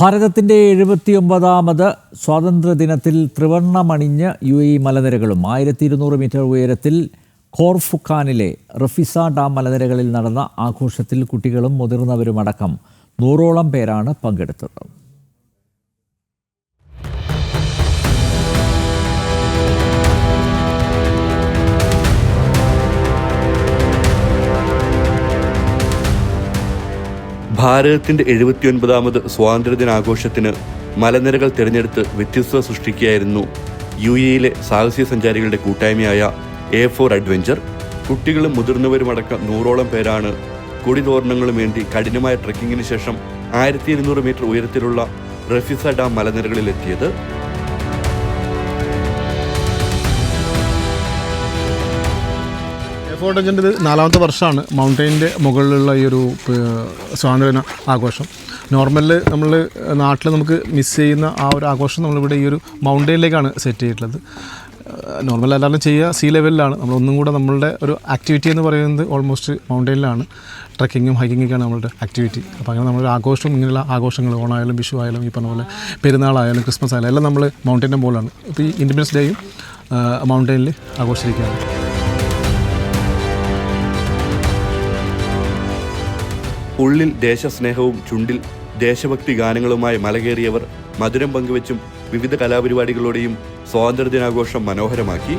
ഭാരതത്തിന്റെ എഴുപത്തിയൊമ്പതാമത് സ്വാതന്ത്ര്യദിനത്തിൽ ത്രിവർണമണിഞ്ഞ് U A മലനിരകളും ആയിരത്തി ഇരുന്നൂറ് മീറ്റർ ഉയരത്തിൽ ഖോർഫുഖാനിലെ റഫിസ ഡാം മലനിരകളിൽ നടന്ന ആഘോഷത്തിൽ കുട്ടികളും മുതിർന്നവരുമടക്കം നൂറോളം പേരാണ് പങ്കെടുത്തത്. ഭാരതത്തിന്റെ എഴുപത്തിയൊൻപതാമത് സ്വാതന്ത്ര്യദിനാഘോഷത്തിന് മലനിരകൾ തിരഞ്ഞെടുത്ത് വ്യത്യസ്തത സൃഷ്ടിക്കുകയായിരുന്നു യു എയിലെ സാഹസിക സഞ്ചാരികളുടെ കൂട്ടായ്മയായ എ ഫോർ അഡ്വഞ്ചർ. കുട്ടികളും മുതിർന്നവരുമടക്കം നൂറോളം പേരാണ് കൊടിതോരണങ്ങളും വേണ്ടി കഠിനമായ ട്രക്കിങ്ങിന് ശേഷം ആയിരത്തി ഇരുന്നൂറ് മീറ്റർ ഉയരത്തിലുള്ള റഫിസ ഡാം മലനിരകളിൽ എഫോർട്ടജന്റെ ഇത് നാലാമത്തെ വർഷമാണ് മൗണ്ടൈനിന്റെ മുകളിലുള്ള ഈ ഒരു സ്വാതന്ത്ര്യ ആഘോഷം. നോർമലിൽ നമ്മൾ നാട്ടിൽ നമുക്ക് മിസ് ചെയ്യുന്ന ആ ഒരു ആഘോഷം നമ്മളിവിടെ ഈ ഒരു മൗണ്ടൈനിലേക്കാണ് സെറ്റ് ചെയ്തിട്ടുള്ളത്. നോർമൽ എല്ലാവരും ചെയ്യുക സീ ലെവലിലാണ് നമ്മളൊന്നും കൂടെ നമ്മളുടെ ഒരു ആക്ടിവിറ്റി എന്ന് പറയുന്നത് ഓൾമോസ്റ്റ് മൗണ്ടൈനിലാണ് ട്രക്കിങ്ങും ഹൈക്കിങ്ങൊക്കെയാണ് നമ്മളുടെ ആക്ടിവിറ്റി അപ്പോൾ അങ്ങനെ നമ്മുടെ ആഘോഷം ഇങ്ങനെയുള്ള ആഘോഷങ്ങൾ ഓണമായാലും വിഷു ആയാലും ഈ പറഞ്ഞ പോലെ പെരുന്നാളായാലും ക്രിസ്മസ് ആയാലും എല്ലാം നമ്മൾ മൗണ്ടെയിന്റെ പോലാണ് ഇപ്പോൾ ഈ ഇൻഡിപെൻഡൻസ് ഡേയും മൗണ്ടൈനിൽ ആഘോഷിച്ചിരിക്കുകയാണ്. ഉള്ളിൽ ദേശസ്നേഹവും ചുണ്ടിൽ ദേശഭക്തി ഗാനങ്ങളുമായി മലകേറിയവർ മധുരം പങ്കുവച്ചും വിവിധ കലാപരിപാടികളോടെയും സ്വാതന്ത്ര്യദിനാഘോഷം മനോഹരമാക്കി.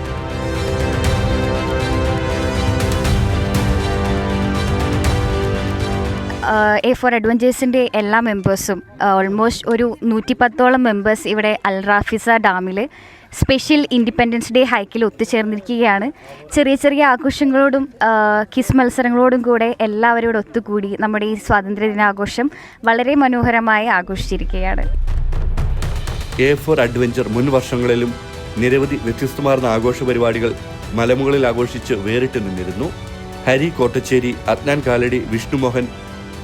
എ ഫോർ അഡ്വഞ്ചേഴ്സിന്റെ എല്ലാ മെമ്പേഴ്സും ഓൾമോസ്റ്റ് ഒരു നൂറ്റി പത്തോളം മെമ്പേഴ്സ് ഇവിടെ അൽ റാഫിസ ഡാമിൽ സ്പെഷ്യൽ ഇൻഡിപെൻഡൻസ് ഡേ ഹൈക്കിൽ ഒത്തുചേർന്നിരിക്കുകയാണ്. ചെറിയ ചെറിയ ആഘോഷങ്ങളോടും കിസ് മത്സരങ്ങളോടും കൂടെ എല്ലാവരോടും ഒത്തുകൂടി നമ്മുടെ ഈ സ്വാതന്ത്ര്യ ദിനാഘോഷം വളരെ മനോഹരമായി ആഘോഷിച്ചിരിക്കുകയാണ്. എ ഫോർ അഡ്വഞ്ചർ മുൻ വർഷങ്ങളിലും നിരവധി വ്യത്യസ്തമാർന്ന ആഘോഷ പരിപാടികൾ മലമുകളിൽ ആഘോഷിച്ച് വേറിട്ട് നിന്നിരുന്നു. ഹരി കോട്ടച്ചേരി അദ്നാൻ കാലടി വിഷ്ണുമോഹൻ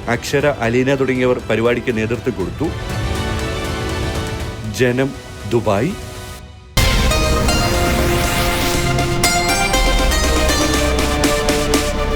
അക്ഷര അലീന തുടങ്ങിയവർ പരിപാടിക്ക് നേതൃത്വം കൊടുത്തു. ജനം ദുബായ്.